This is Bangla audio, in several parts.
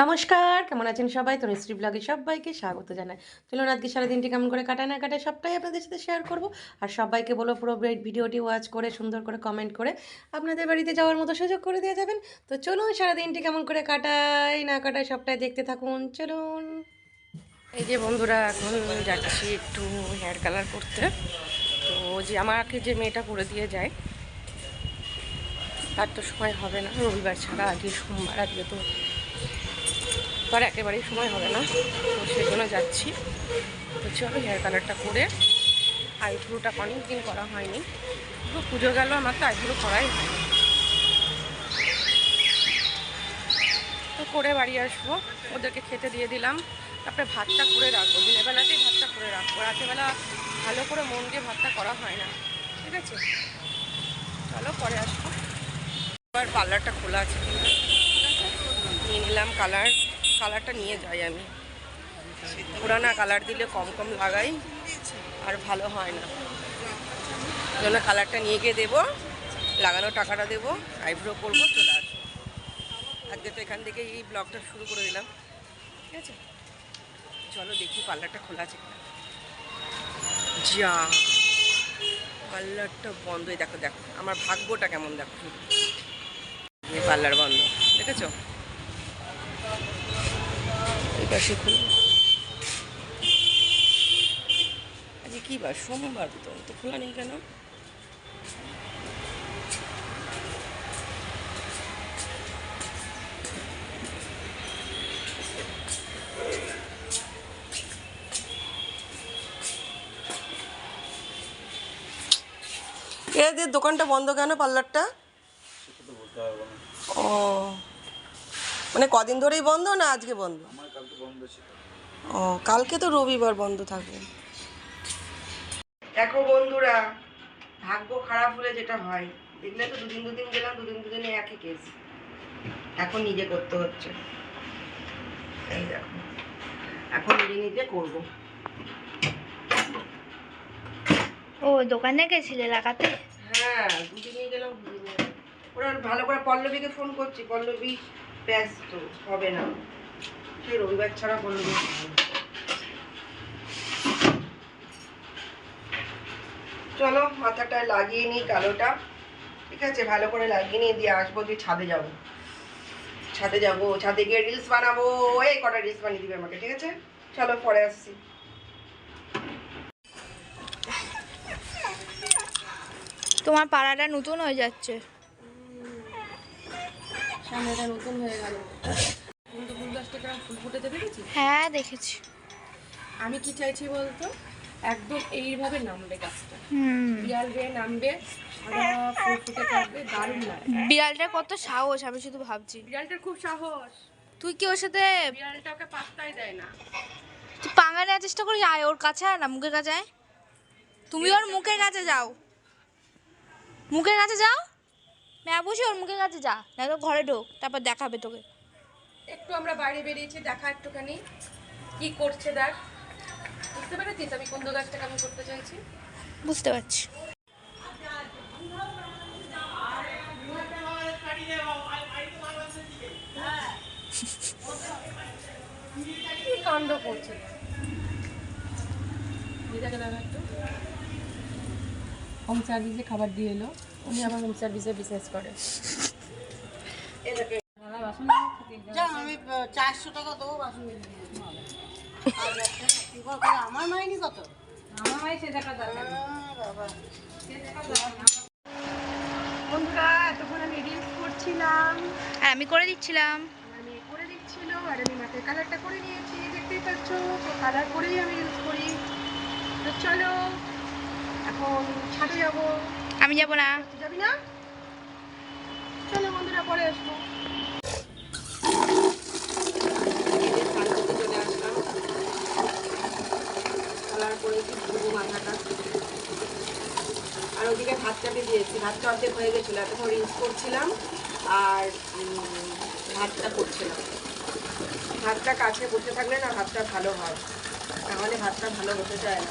নমস্কার, কেমন আছেন সবাই? তনুশ্রী ব্লগে সবাইকে স্বাগত জানাই। চলুন আজকে সারাদিনটি কেমন করে কাটায় না কাটায় সবটাই আপনাদের সাথে শেয়ার করব। আর সবাইকে বলো পুরো ভিডিওটি ওয়াচ করে, সুন্দর করে কমেন্ট করে আপনাদের বাড়িতে যাওয়ার মতো সুযোগ করে দিয়ে যাবেন। তো চলুন সারাদিনটি কেমন করে কাটায় না কাটায় সবটাই দেখতে থাকুন। চলুন। এই যে বন্ধুরা, এখন যাচ্ছি একটু হেয়ার কালার করতে। তো যে আমাকে যে মেয়েটা করে দিয়ে যায়, তার তো সময় হবে না। রবিবার ছাড়া আজকে সোমবার, আজকে তো তার একেবারেই সময় হবে না। তো সেই জন্য যাচ্ছি। তো চলো হেয়ার কালারটা করে আইব্রোটা অনেক দিন করা হয়নি। তো পুজো গেল, আমার তো আইব্রো করাই হয়নি। তো করে বাড়ি আসব। ওদেরকে খেতে দিয়ে দিলাম। তারপরে ভাতটা করে রাখব। দিনের বেলাতেই ভাতটা করে রাখব। রাতেরবেলা ভালো করে মন দিয়ে ভাতটা করা হয় না। ঠিক আছে? চলো, পরে আসব। এবার পার্লারটা খোলা আছে। কিনা নিয়ে নিলাম কালার কালারটা নিয়ে যাই আমি। পুরানা কালার দিলে কম কম লাগাই, আর ভালো হয় না। জন্য কালারটা নিয়ে গিয়ে দেবো লাগানো টাকাটা দেবো আইব্রো করব, চলে আসব। আজকে তো এখান থেকে এই ব্লগটা শুরু করে দিলাম, ঠিক আছে? চলো দেখি পার্লারটা খোলা আছে যা পার্লারটা বন্ধই। দেখো দেখো, আমার ভাগ্যটা কেমন দেখো। পার্লার বন্ধ, দেখেছ? এই পাশে খুলে। আজকে কী বার? সোমবার তো তো খোলা নেই কেন? এদের দোকানটা বন্ধ কেন পার্লারটা? ও। মানে কদিন ধরেই বন্ধ না আজকে বন্ধ? ও কালকে তো রবিবার বন্ধ থাকবে দেখো বন্ধুরা ভাগ্য খারাপ হলে যেটা হয় দেখলে তো দুদিন দুদিন গেলাম দুদিন দুদিনে একই কেস এখন নিজে করতে হচ্ছে। এই দেখো এখন নিজে নিজে করব। ও দোকানে গেছিলে লাগাতে? হ্যাঁ দুদিনে গেলাম দুদিনে ওরা ভালো করে পল্লবীকে ফোন করছি পল্লবী ব্যস্ত হবে না। সে রবিবার ছাড়া না। চলো মাথাটা লাগিয়ে নিই কালোটা। ঠিক আছে ভালো করে লাগিয়ে নিয়ে দিয়ে আসব দিয়ে ছাদে যাব। ছাদে যাব ছাদে গিয়ে রিলস বানাবো। এই কটা রিলস বানিয়ে দিবে আমাকে ঠিক আছে? চলো পরে আসছি। তোমার পাড়াটা নতুন হয়ে যাচ্ছে। সামনেটা নতুন হয়ে গেল। কিন্তু ফুল ফুটেতে পেরেছি হ্যাঁ দেখেছি। আমি কি চাইছি বলতো? একদম এইভাবে নামবে গাছটা। হুম। বিড়াল বেয়ে নামবে থাকবে দারুণ বিড়ালটার কত সাহস আমি শুধু ভাবছি। বিড়ালটার খুব সাহস। তুই কি ওর সাথে বিড়ালটা ওকে পাত্তাই দেয় না। তুই পাঙ্গা নেওয়ার চেষ্টা করিস? আয় ওর কাছে আয় না মুখের কাছে আয়। তুমি ওর মুখের কাছে যাও। মুখের কাছে যাও? না বসে ওর মুখের কাছে যা। না তো ঘরে ঢোক তারপর দেখাবে তোকে। একটু আমরা বাইরে বেরিয়েছি দেখা একটুখানি। কি করছে দেখ? বুঝতে পেরেছিস আমি কোন গাছটা কেমন করতে চাইছি? বুঝতে পারছি। কি কাণ্ড করছে? দিদাকে দেখা একটু। হোম সার্ভিসে খাবার দিয়ে এলো। উনি আবার হোম সার্ভিসে বিজনেস করে। আমি চারশো টাকা দেবো বাসন আমার মাইনি কত? আমার মাই সে বন্ধুরা এতক্ষণ আমি রিলস করছিলাম। আর আমি করে দিচ্ছিলাম। করে দিচ্ছিল আর আমি মাথায় কালারটা করে নিয়েছি দেখতেই পাচ্ছ। তো কালার করেই আমি ইউজ করি। তো চলো এখন ছাদে যাব। আমি যাব না। যাবি না? চলো বন্ধুরা পরে আসব চলে আসলাম কালার করেছি ধুবো মাথাটা। আর ওদিকে ভাত চাপে দিয়েছি। ভাতটা অর্ধেক হয়ে গেছিল, এতক্ষণ রিলস করছিলাম আর ভাতটা করছিলাম। ভাতটা কাছে বসে থাকলে না ভাতটা ভালো হয়। তাহলে ভাতটা ভালো হতে চায় না।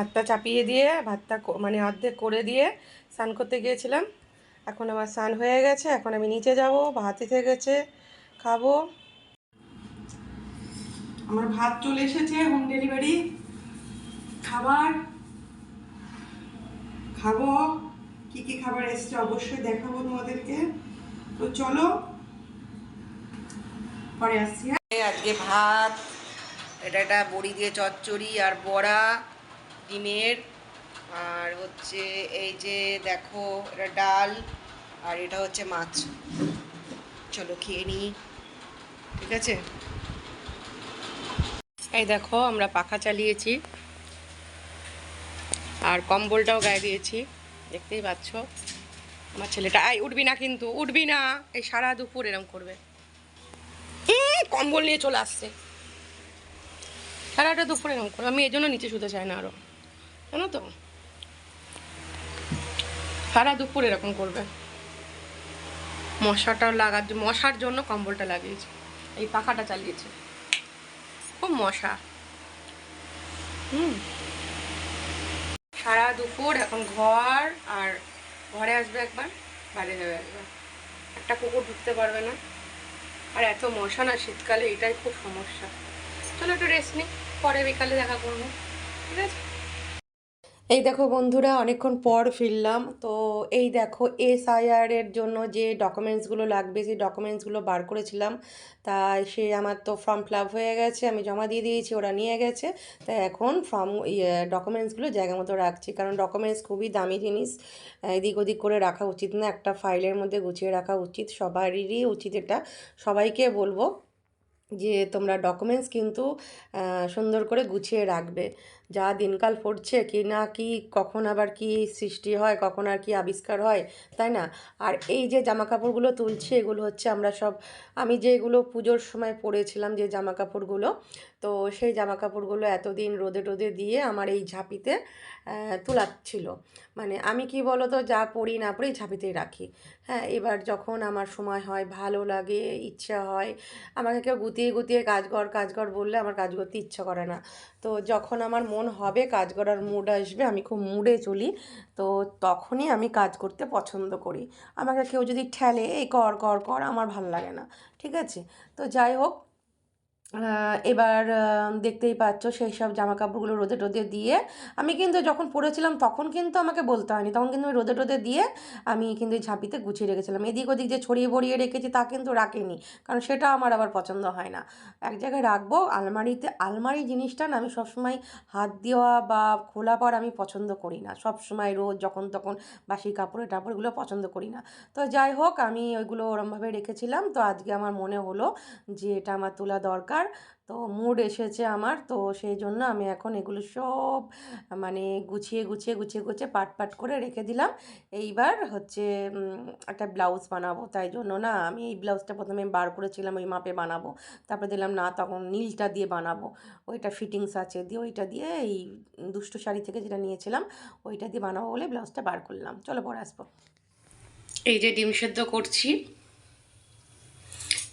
ভাতটা চাপিয়ে দিয়ে ভাতটা ক- মানে অর্ধেক করে দিয়ে স্নান করতে গিয়েছিলাম। এখন আমার স্নান হয়ে গেছে এখন আমি নিচে যাব ভাত এসে গেছে খাব। আমার ভাত চলে এসেছে হোম ডেলিভারি খাবার। খাব। কি কি খাবার এসছে অবশ্যই দেখাবো তোমাদেরকে। তো চলো পরে আসছি হ্যাঁ। আজকে ভাত এটা একটা বড়ি দিয়ে চচ্চড়ি আর বড়া। ডিমের, আর হচ্ছে এই যে দেখো এটা ডাল, আর এটা হচ্ছে মাছ। চলো খেয়ে নিই, ঠিক আছে? এই দেখো আমরা পাখা চালিয়েছি, আর কম্বলটাও গায়ে দিয়েছি, দেখতেই পাচ্ছ? আমার ছেলেটা আই উঠবি না কিন্তু, উঠবি না, এই সারা দুপুর এরম করবে। কম্বল নিয়ে চলে আসছে। সারাটা দুপুর এরম করবে, আমি এই জন্য নিচে শুতে চাই না আরও। জানো তো? সারা দুপুর এরকম করবে। মশাটা লাগার মশার জন্য কম্বলটা লাগিয়েছি। এই পাখাটা চালিয়েছে। খুব মশা। হুম। সারা দুপুর এখন ঘর আর ঘরে আসবে একবার, বাইরে যাবে একবার। একটা কুকুর ঢুকতে পারবে না। আর এত মশা না শীতকালে, এটাই খুব সমস্যা। চলো একটু রেস্ট নিই, পরে বিকালে দেখা করব। ঠিক আছে? এই দেখো বন্ধুরা, অনেকক্ষণ পর ফিরলাম। তো এই দেখো এসআইআর এর জন্য যে ডকুমেন্টসগুলো লাগবে, সেই ডকুমেন্টসগুলো বার করেছিলাম। তাই সে আমার তো ফর্ম ফিল হয়ে গেছে, আমি জমা দিয়ে দিয়েছি, ওরা নিয়ে গেছে। তাই এখন ফর্ম ডকুমেন্টসগুলো জায়গা মতো রাখছি। কারণ ডকুমেন্টস খুবই দামি জিনিস। এদিক ওদিক করে রাখা উচিত না, একটা ফাইলের মধ্যে গুছিয়ে রাখা উচিত। সবারই উচিত এটা। সবাইকে বলব যে তোমরা ডকুমেন্টস কিন্তু সুন্দর করে গুছিয়ে রাখবে। যা দিনকাল পড়ছে, কি না কি, কখন আবার কি সৃষ্টি হয়, কখন আর কি আবিষ্কার হয়, তাই না? আর এই যে জামা কাপড়গুলো তুলছি, এগুলো হচ্ছে আমরা সব, আমি যেগুলো পুজোর সময় পরেছিলাম যে জামা কাপড়গুলো তো সেই জামা কাপড়গুলো এতদিন রোদে টোদে দিয়ে আমার এই ঝাঁপিতে তোলাচ্ছিল। মানে আমি কি বলো তো যা পরি না পরি ঝাঁপিতেই রাখি। হ্যাঁ এবার যখন আমার সময় হয়, ভালো লাগে, ইচ্ছা হয়, আমাকে কেউ গুতিয়ে গুতিয়ে কাজ কর কাজ কর বললে আমার কাজ করতে ইচ্ছা করে না। তো যখন আমার মন হবে, কাজ করার মুড আসবে, আমি খুব মুডে চলি, তো তখনই আমি কাজ করতে পছন্দ করি। আমাকে কেউ যদি ঠেলে, এই কর কর কর, আমার ভালো লাগে না। ঠিক আছে? তো যাই হোক এবার দেখতেই পাচ্ছ সেই সব জামা কাপড়গুলো রোদে টোদে দিয়ে আমি কিন্তু যখন পরেছিলাম তখন কিন্তু আমাকে বলতে হয়নি। তখন কিন্তু আমি রোদে টোদে দিয়ে আমি কিন্তু এই ঝাঁপিতে গুছিয়ে রেখেছিলাম। এদিক ওদিক যে ছড়িয়ে বড়িয়ে রেখেছি তা কিন্তু রাখিনি, কারণ সেটা আমার আবার পছন্দ হয় না। এক জায়গায় রাখব, আলমারিতে, আলমারি জিনিসটা না আমি সবসময় হাত দেওয়া বা খোলা পর আমি পছন্দ করি না। সব সময় রোজ যখন তখন বাসি কাপড়ে টাপড়গুলো পছন্দ করি না। তো যাই হোক, আমি ওইগুলো ওরমভাবে রেখেছিলাম। তো আজকে আমার মনে হলো যে এটা আমার তোলা দরকার। তো মুড এসেছে আমার। তো সেই জন্য আমি এখন এগুলো সব মানে গুছিয়ে গুছিয়ে গুছিয়ে গুছিয়ে পাট পাট করে রেখে দিলাম। এইবার হচ্ছে একটা ব্লাউজ বানাবো। তাই জন্য না, আমি এই ব্লাউজটা প্রথমে বার করেছিলাম, ওই মাপে বানাবো। তারপরে দিলাম, না, তখন নীলটা দিয়ে বানাবো। ওইটা ফিটিংস আছে দিয়ে, ওইটা দিয়ে এই দুষ্টু শাড়ি থেকে যেটা নিয়েছিলাম, ওইটা দিয়ে বানাবো বলে ব্লাউজটা বার করলাম। চলো পরে আসব। এই যে ডিম সেদ্ধ করছি।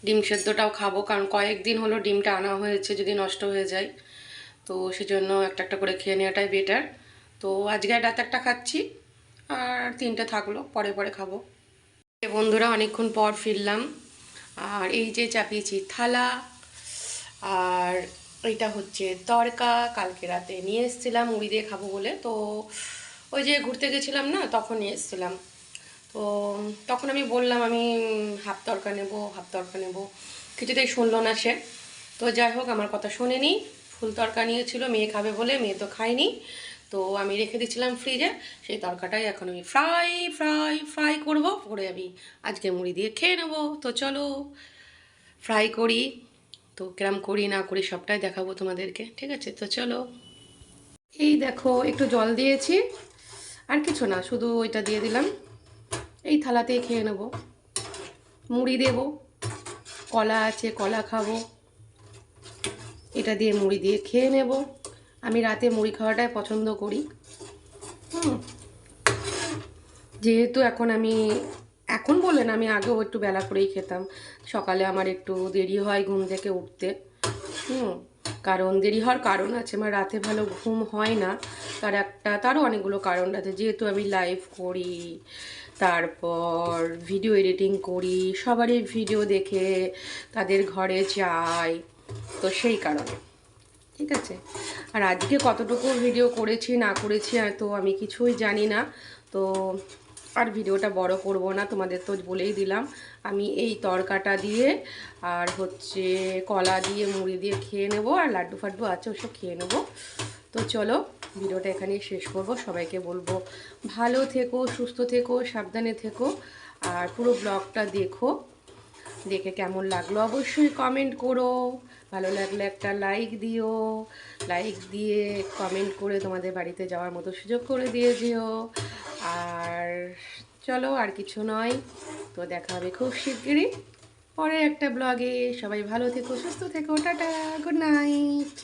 ডিম সেদ্ধটাও খাব, কারণ কয়েকদিন হলো ডিমটা আনা হয়েছে, যদি নষ্ট হয়ে যায়। তো সেজন্য একটা একটা করে খেয়ে নেওয়াটাই বেটার তো আজকে রাতে একটা খাচ্ছি, আর তিনটে থাকল, পরে পরে খাব। বন্ধুরা, অনেকক্ষণ পর ফিরলাম। আর এই যে চাপিয়েছি থালা, আর এইটা হচ্ছে তরকা কালকে রাতে নিয়ে এসেছিলাম, মুড়ি দিয়ে খাব বলে। তো ওই যে ঘুরতে গেছিলাম না, তখন নিয়ে এসেছিলাম। তো তখন আমি বললাম, আমি হাফ তরকা নেব হাফ তরকা নেব। কিছুতেই শুনলো না সে। তো যাই হোক, আমার কথা শোনেনি। ফুল তরকা নিয়েছিল মেয়ে খাবে বলে মেয়ে তো খায়নি। তো আমি রেখে দিয়েছিলাম ফ্রিজে। সেই তরকাটাই এখন আমি ফ্রাই ফ্রাই ফ্রাই করব। করে আমি আজকে মুড়ি দিয়ে খেয়ে নেব। তো চলো, ফ্রাই করি। তো কিরম করি, না করি, সবটাই দেখাবো তোমাদেরকে। ঠিক আছে, তো চলো। এই দেখো, একটু জল দিয়েছি। আর কিছু না, শুধু ওইটা দিয়ে দিলাম। এই থালাতেই খেয়ে নেব। মুড়ি দেব, কলা আছে, কলা খাব। এটা দিয়ে মুড়ি দিয়ে খেয়ে নেব। আমি রাতে মুড়ি খাওয়াটাই পছন্দ করি। হুম। যেহেতু এখন আমি, এখন বলে না, আমি আগেও একটু বেলা করেই খেতাম। সকালে আমার একটু দেরি হয় ঘুম থেকে উঠতে। হুম। কারণ দেরি হওয়ার কারণ আছে, আমার রাতে ভালো ঘুম হয় না। তার একটা, তারও অনেকগুলো কারণ আছে। যেহেতু আমি লাইভ করি তারপর ভিডিও এডিটিং করি, সবারই ভিডিও দেখে তাদের ঘরে যাই, তো সেই কারণে। ঠিক আছে? আর আজকে কতটুকু ভিডিও করেছি, না করেছি তো আমি কিছুই জানি না। তো আর ভিডিওটা বড় করব না, তোমাদের তো বলেই দিলাম। আমি এই তরকাটা দিয়ে আর হচ্ছে কলা দিয়ে, মুড়ি দিয়ে খেয়ে নেব, আর লাড্ডু ফাড্ডু আছে, ওসব খেয়ে নেব। তো চলো ভিডিওটা এখানেই শেষ করব। সবাইকে বলব, ভালো থেকো, সুস্থ থেকো, সাবধানে থেকো, আর পুরো ব্লগটা দেখো। দেখে কেমন লাগল অবশ্যই কমেন্ট করো। ভালো লাগলে একটা লাইক দিও। লাইক দিয়ে কমেন্ট করে তোমাদের বাড়িতে যাওয়ার মতো সুযোগ করে দিয়ে যেও। আর চলো, আর কিছু নয়। তো দেখা হবে খুব শিগগিরই পরের একটা ব্লগে। সবাই ভালো থেকো, সুস্থ থেকো, টাটা গুড নাইট